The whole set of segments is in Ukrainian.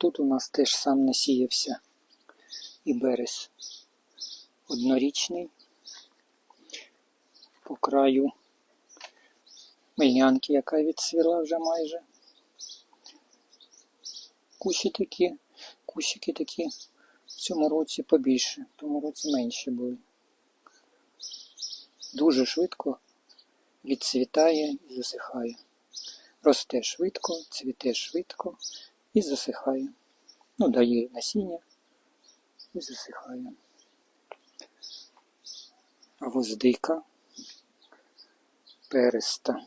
Тут у нас теж сам насіявся і берез однорічний по краю мельнянки, яка відсвіла вже майже. Кущі такі, кущики такі в цьому році побільше, в тому році менші були. Дуже швидко відцвітає і засихає. Росте швидко, цвіте швидко і засихає. Ну, дає насіння і засихає. Гвоздика переста.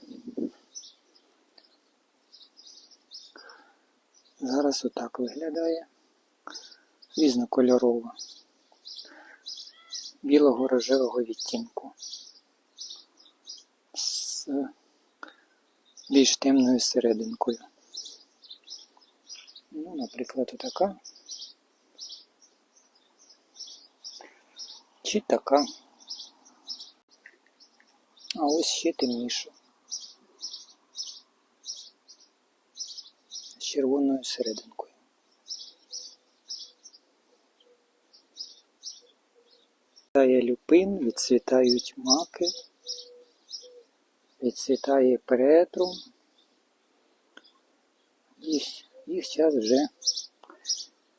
Зараз отак виглядає. Різнокольорова. Білого рожевого відтінку. З більш темною серединкою. Ну, наприклад, отака. Чи така. А ось ще темніше. З червоною серединкою. Відцвітає люпин, відцвітають маки, відцвітає перетрум. Їх, їх час вже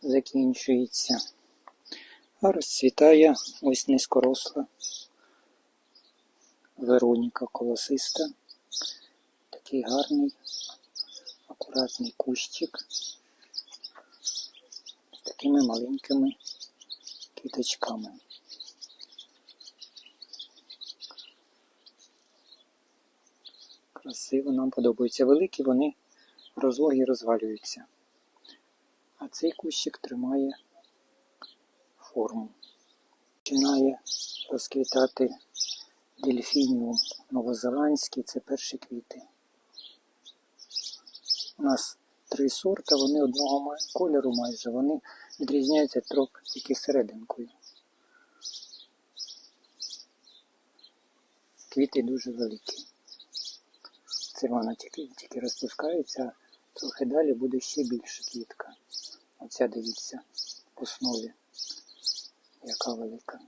закінчується. А розцвітає ось низькоросла Вероніка колосиста. Такий гарний, акуратний кущик з такими маленькими квіточками. Красиво нам подобаються. Великі вони розлогі розвалюються. А цей кущик тримає форму. Починає розквітати дельфініум новозеландський, це перші квіти. У нас три сорта, вони одного кольору майже, вони відрізняються трохи тільки серединкою. Квіти дуже великі. Це вона тільки, тільки розпускається, трохи далі буде ще більше квітка. Оця дивіться в основі, яка велика.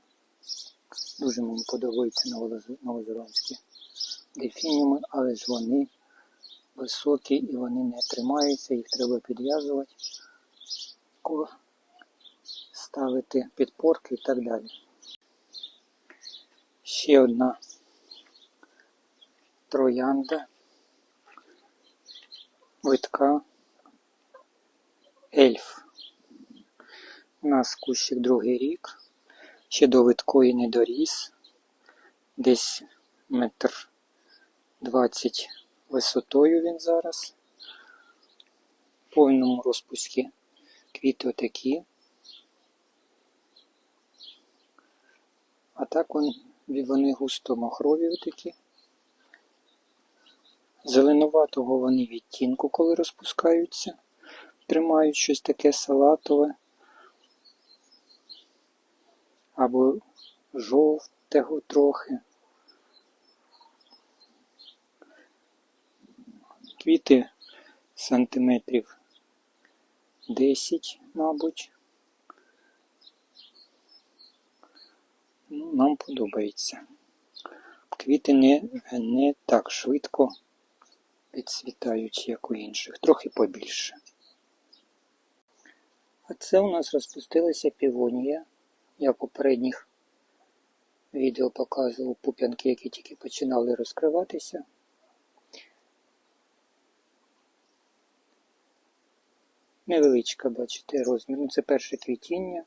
Дуже мені подобаються новозе- новозеландські дельфініуми, але ж вони високі і вони не тримаються, їх треба підв'язувати, ставити підпорки і так далі. Ще одна троянда, витка, ельф. У нас кущик другий рік. Ще до виткої не доріс. Десь метр двадцять висотою він зараз. В повному розпусті квіти отакі. А так вони густо махрові отакі. Зеленуватого вони відтінку, коли розпускаються. Тримають щось таке салатове. або жовтого трохи. Квіти сантиметрів 10, мабуть. Ну, нам подобається. Квіти не, не так швидко відцвітають, як у інших, трохи побільше. А це у нас розпустилася півонія. Я попередніх відео показував пуп'янки, які тільки починали розкриватися. Невеличка, бачите, розмір. Ну, це перше квітіння.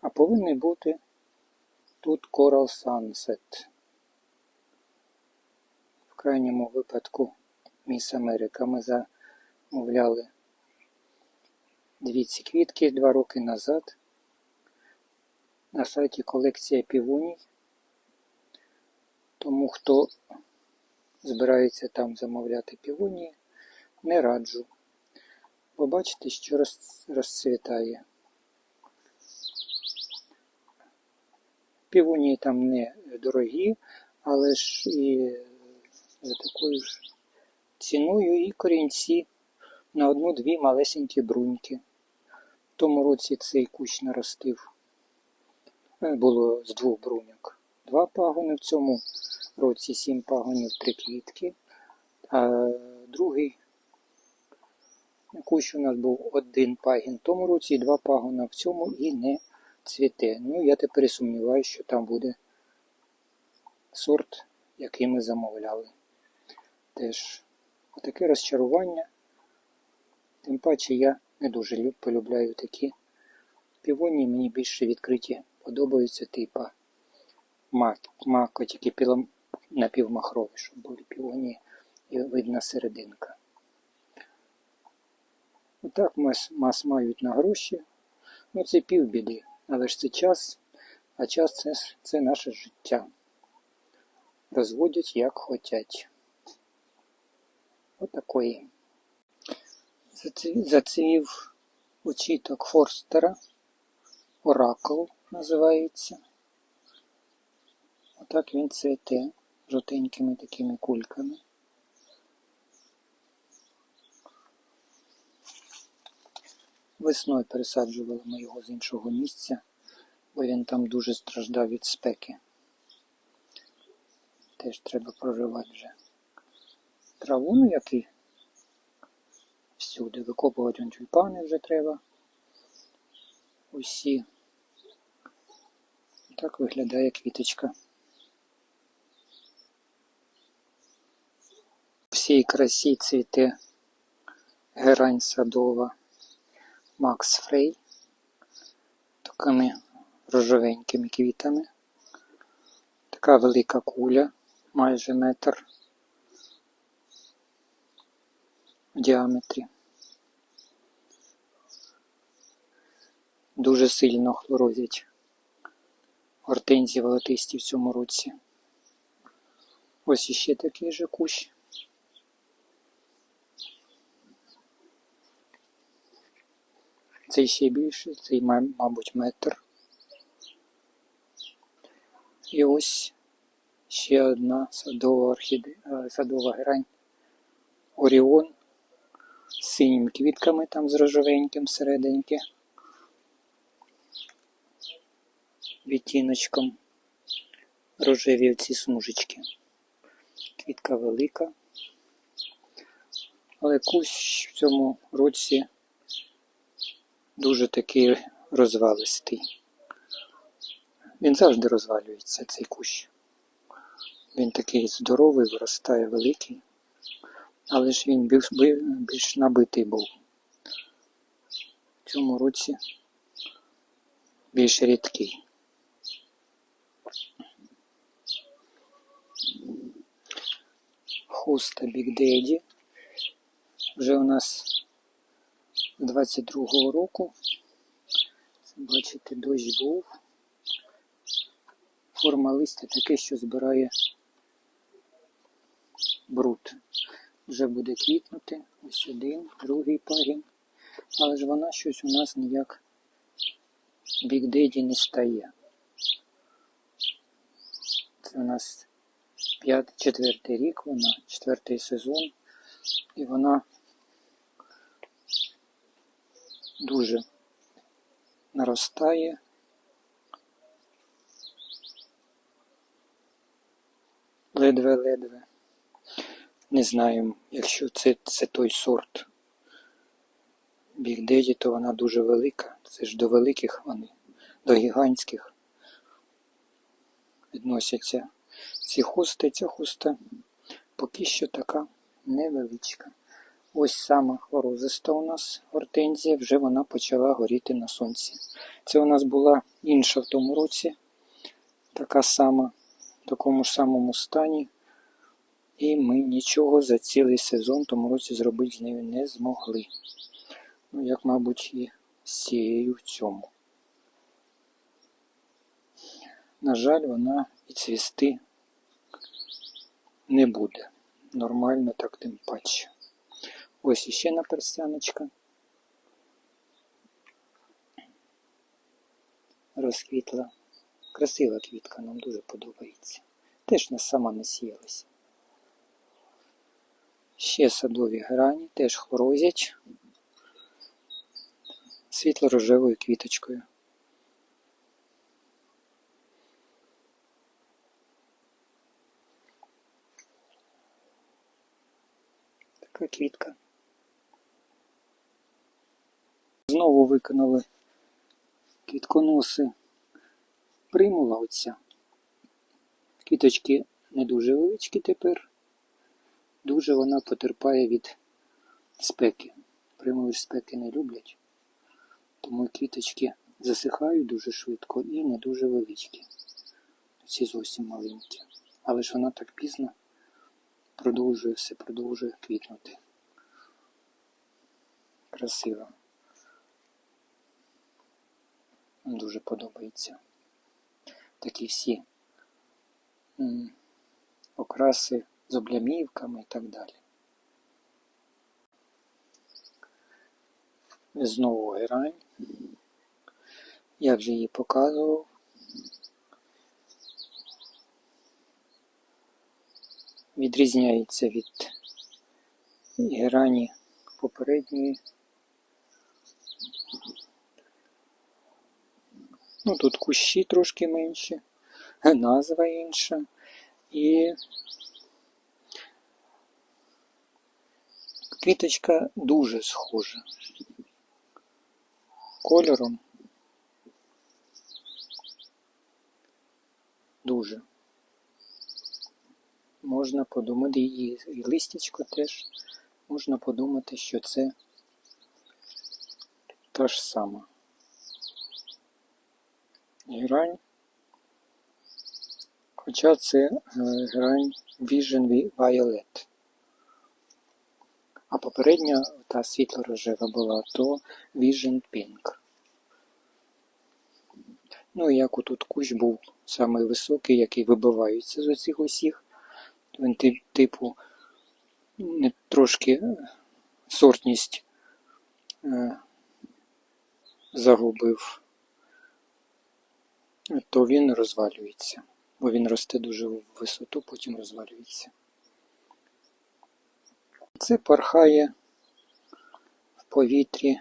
А повинен бути тут Coral Sunset. Крайньому випадку Міс Америка ми замовляли Дві ці квітки два роки назад на сайті колекція півоній. Тому хто збирається там замовляти півонії, не раджу. Бо що розцвітає. Півонії там не дорогі, але ж і за такою ж ціною і корінці на одну-дві малесенькі бруньки. В тому році цей кущ наростив. Е, Було з двох бруньок. Два пагони в цьому році сім пагонів, три квітки. А другий кущ у нас був один пагін в тому році два пагона в цьому і не цвіте. Ну, я тепер сумніваюся, що там буде сорт, який ми замовляли. Теж отаке розчарування. Тим паче я не дуже полюбляю такі півонії, мені більше відкриті подобаються типа мак, мако, тільки пілом, напівмахрові, щоб були півонії і видна серединка. Отак мас, мас мають на гроші. Ну це півбіди, але ж це час, а час це, це наше життя. Розводять як хотять. Отакої. Зацвів очіток Форстера. Оракул називається. Отак він цвіте жовтенькими такими кульками. Весною пересаджували ми його з іншого місця, бо він там дуже страждав від спеки. Теж треба проривати вже траву, ну як і всюди. Викопувати он тюльпани вже треба. Усі. Так виглядає квіточка. Всій красі цвіте герань садова Макс Фрей такими рожовенькими квітами. Така велика куля, майже метр в діаметрі. Дуже сильно хлорозять гортензії волотисті в цьому році. Ось іще такий же кущ. Цей ще більший, цей, ма- мабуть, метр. І ось ще одна садова орхіде... е, садова герань Оріон з синіми квітками там з рожовеньким серединки. Відтіночком рожеві ці смужечки. Квітка велика. Але кущ в цьому році дуже такий розвалистий. Він завжди розвалюється, цей кущ. Він такий здоровий, виростає великий, але ж він більш, більш набитий був. В цьому році більш рідкий. Хуста Big Daddy. Вже у нас з 22-го року. Бачите, дощ був. Форма листя таке, що збирає бруд. Вже буде квітнути. Ось один, другий пагін. Але ж вона щось у нас ніяк Daddy не стає. Це у нас п'ятий, четвертий рік вона, четвертий сезон. І вона дуже наростає. Ледве-ледве. Не знаю, якщо це, це той сорт Daddy, то вона дуже велика. Це ж до великих вони, до гігантських відносяться ці хусти. Ця хуста поки що така невеличка. Ось сама хлорозиста у нас гортензія, вже вона почала горіти на сонці. Це у нас була інша в тому році, така сама, в такому ж самому стані. І ми нічого за цілий сезон тому році зробити з нею не змогли. Ну, як, мабуть, і з цією в цьому. На жаль, вона і цвісти не буде. Нормально так тим паче. Ось іще наперстяночка. Розквітла. Красива квітка, нам дуже подобається. Теж не сама не сіялася. Ще садові грані, теж хлорозять світло-рожевою квіточкою. Така квітка. Знову виконали квітконоси примула оця. Квіточки не дуже величкі тепер. Дуже вона потерпає від спеки. Примули ж спеки не люблять. Тому квіточки засихають дуже швидко і не дуже величкі. Ці зовсім маленькі. Але ж вона так пізно продовжує все, продовжує квітнути. Красиво. Дуже подобається. Такі всі окраси з облямівками і так далі. Знову герань. Я вже її показував. Відрізняється від герані попередньої. Ну, тут кущі трошки менші, назва інша. І квіточка дуже схожа. Кольором дуже. Можна подумати, і, і листячко теж можна подумати, що це та ж сама. Герань. Хоча це е, герань Vision Violet. А попередня та світло-рожева була, то Vision Pink. Ну і як отут кущ був самий високий, який вибивається з усіх усіх, він типу трошки е, сортність е, загубив, то він розвалюється, бо він росте дуже в висоту, потім розвалюється. Це порхає в повітрі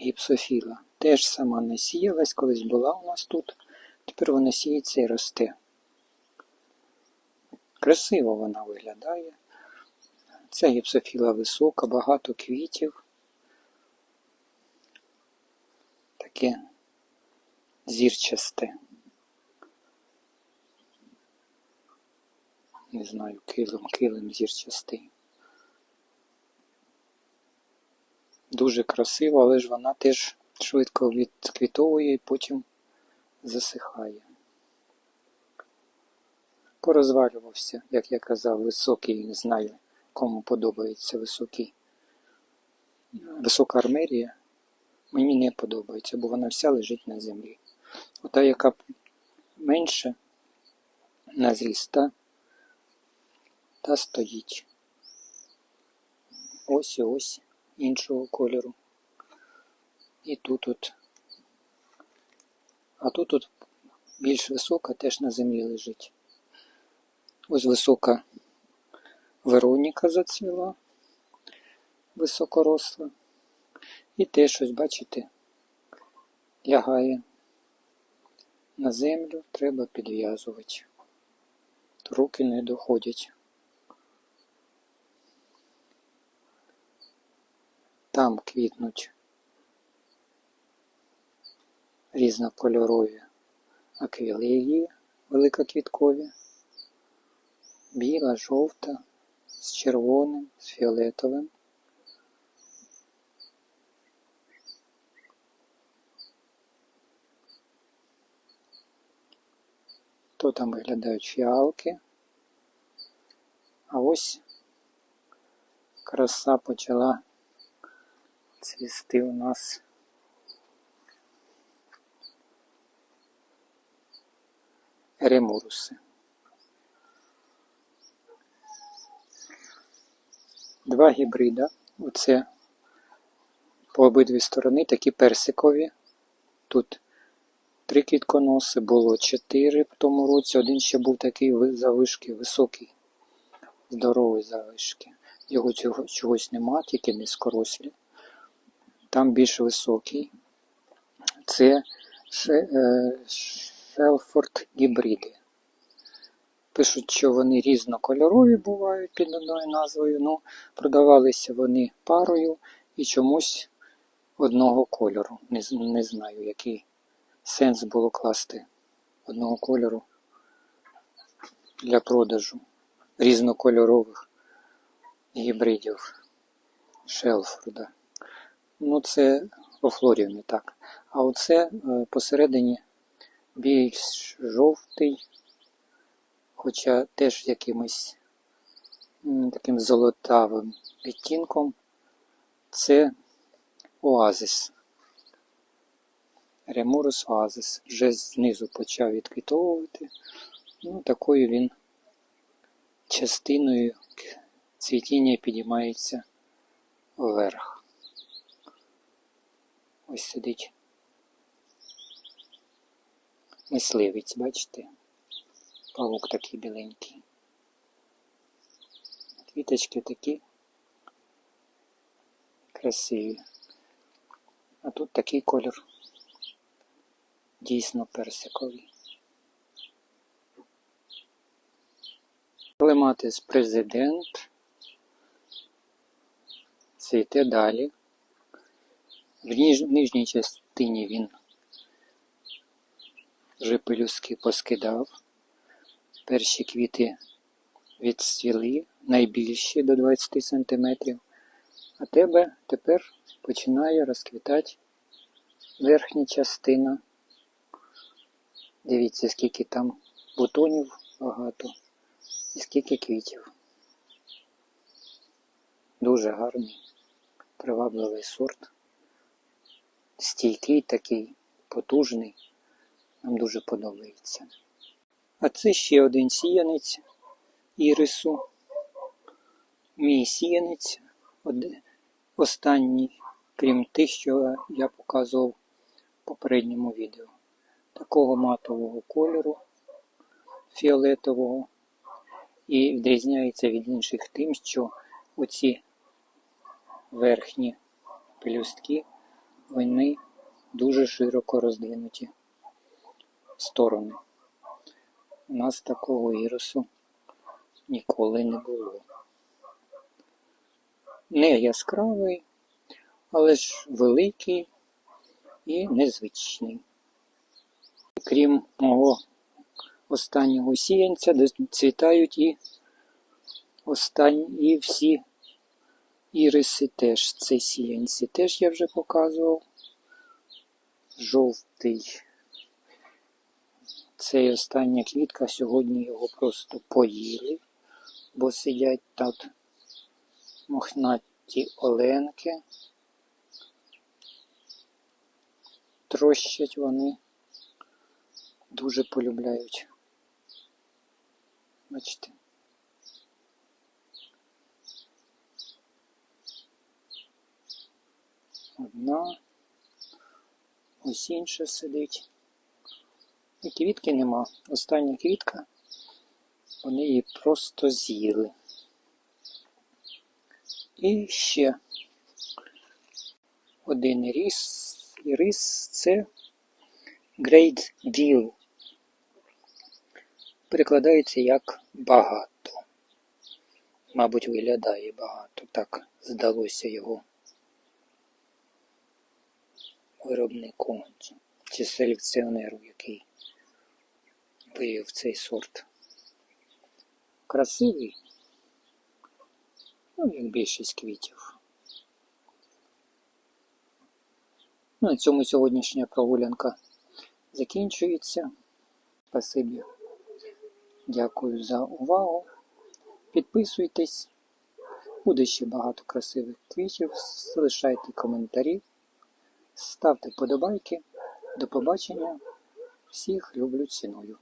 гіпсофіла. Теж сама не сіялась, колись була у нас тут. Тепер вона сіється і росте. Красиво вона виглядає. Ця гіпсофіла висока, багато квітів. Таке зірчасте. Не знаю, килим, килим зірчастий. Дуже красиво, але ж вона теж швидко відквітовує і потім засихає. Порозвалювався, як я казав, високий, не знаю, кому подобається високий. Висока армерія мені не подобається, бо вона вся лежить на землі. Ота, яка менше на зріст, та, та стоїть. Ось і ось іншого кольору. І тут от. А тут от більш висока теж на землі лежить. Ось висока Вероніка зацвіла, високоросла. І теж ось, бачите, лягає на землю, треба підв'язувати. Руки не доходять. Там квітнуть різнокольорові аквілегії великоквіткові, біла, жовта, з червоним, з фіолетовим. То там виглядають фіалки. А ось краса почала цвісти у нас. Ремуруси. Два гібрида. Оце по обидві сторони такі персикові. Тут три квітконоси, було чотири в тому році. Один ще був такий ви- завишки, високий, здоровий завишки. Його чогось нема, тільки низькорослі. Там більш високий. Це е, Шелфорд гібриди. Пишуть, що вони різнокольорові бувають під одною назвою. Ну, продавалися вони парою і чомусь одного кольору. Не, не знаю, який сенс було класти одного кольору для продажу різнокольорових гібридів Шелфорда. Ну, це офлоріумі, так. А оце е, посередині більш жовтий, хоча теж якимось таким золотавим відтінком. Це оазис. Ремурус оазис. Вже знизу почав відквітовувати. Ну, такою він частиною цвітіння підіймається вверх. Ось сидить мисливець, бачите? Павук такий біленький. Квіточки такі красиві. А тут такий колір дійсно персиковий. Клематис президент. Цвіте далі. В ніж- нижній частині він вже пелюстки поскидав. Перші квіти відцвіли, найбільші до 20 см. А тебе тепер починає розквітати верхня частина. Дивіться, скільки там бутонів багато і скільки квітів. Дуже гарний, привабливий сорт. Стійкий такий, потужний. Нам дуже подобається. А це ще один сіянець ірису. Мій сіянець, останній, крім тих, що я показував в попередньому відео. Такого матового кольору, фіолетового. І відрізняється від інших тим, що оці верхні пелюстки, вони дуже широко роздвинуті сторони. У нас такого ірису ніколи не було. Не яскравий, але ж великий і незвичний. Крім мого останнього сіянця, де цвітають і останні і всі іриси теж. Це сіянці теж я вже показував. Жовтий. Цей остання квітка, сьогодні його просто поїли, бо сидять тут мохнаті оленки. Трощать вони. Дуже полюбляють. Бачите. Одна. Ось інша сидить. І квітки нема. Остання квітка. Вони її просто з'їли. І ще один ріс. І рис це Great Deal. Перекладається як багато. Мабуть, виглядає багато. Так здалося його виробнику чи селекціонеру, який виявив цей сорт. Красивий, ну, як більшість квітів. Ну, на цьому сьогоднішня прогулянка закінчується. Спасибі. Дякую за увагу. Підписуйтесь. Буде ще багато красивих квітів. Залишайте коментарі. Ставте подобайки. До побачення. Всіх люблю ціную.